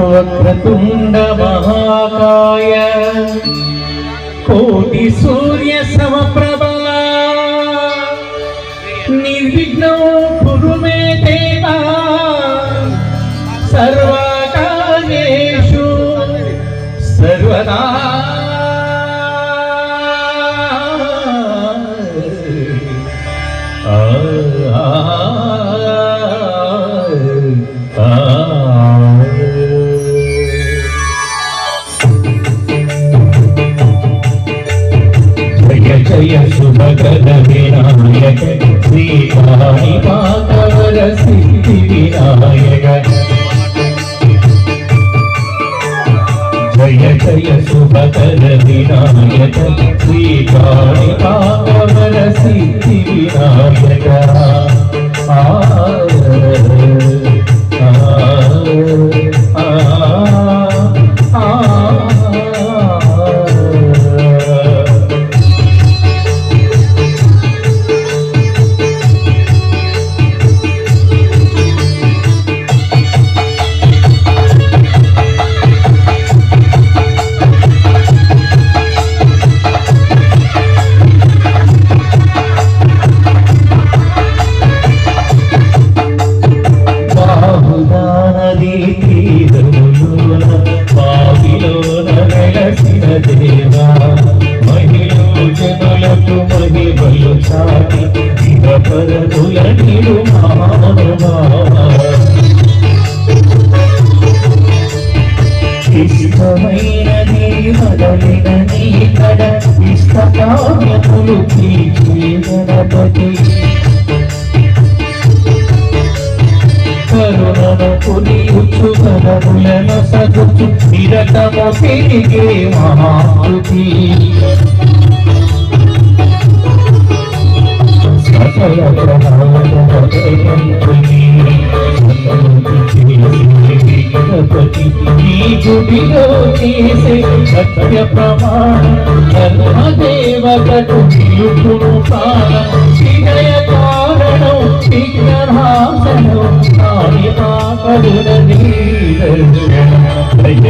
వక్రతుండ మహాకాయ కోటి సూర్య సమప్రభా. నిర్విఘ్నం కురు మే జయ జయ శుభకర వినాయక శ్రీకాళి మాతవర సిద్ధి వినాయక జయ జయ శుభకర వినాయక శ్రీకాళి పాతవర సిద్ధి వినాయక. మహిమలు చాటి దిగపరముల నిడు ఇష్టమైనది మదలిన నీ కడ ఇష్టకామ్యములు తీర్చే గణపతి కరుణను పులియుచు కరములను సగుచు నిరతము తిరిగే మహాకృతి గుడిలో చేసే సత్య ప్రమాణం ధర్మదేవతకు నిలుపును ప్రాణం విజయ కారణం జయ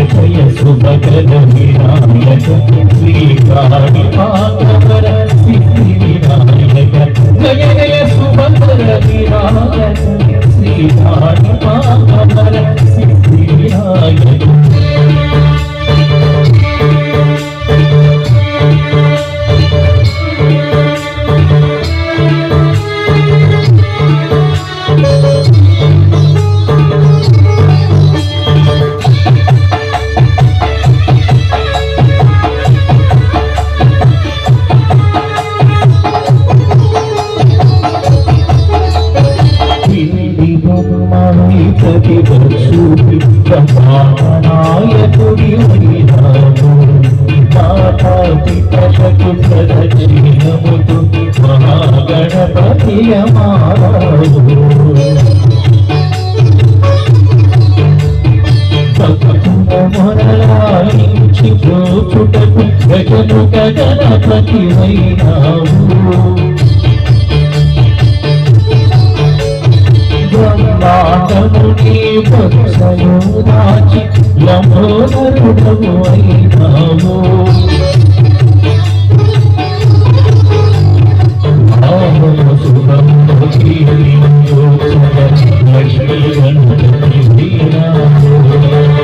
జయ శుభకర వినాయక శ్రీకాళి పాకవర సిద్ధి हरि నాయకుడి వైనాము మాతా ప్రదక్షిణముతు మహాగణపతి అమారావు మొరలాయించి చూచుటకు గజను గణపతి వైనావు బ్రహ్మాండముని భక్సయోదాచి లంబోదరుడము అయినావు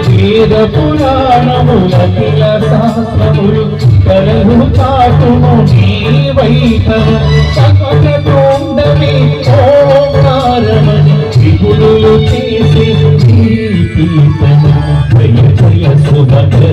వేద పురాణములకిల శాస్త్రములు కలరు చాటును నీ వైఖరు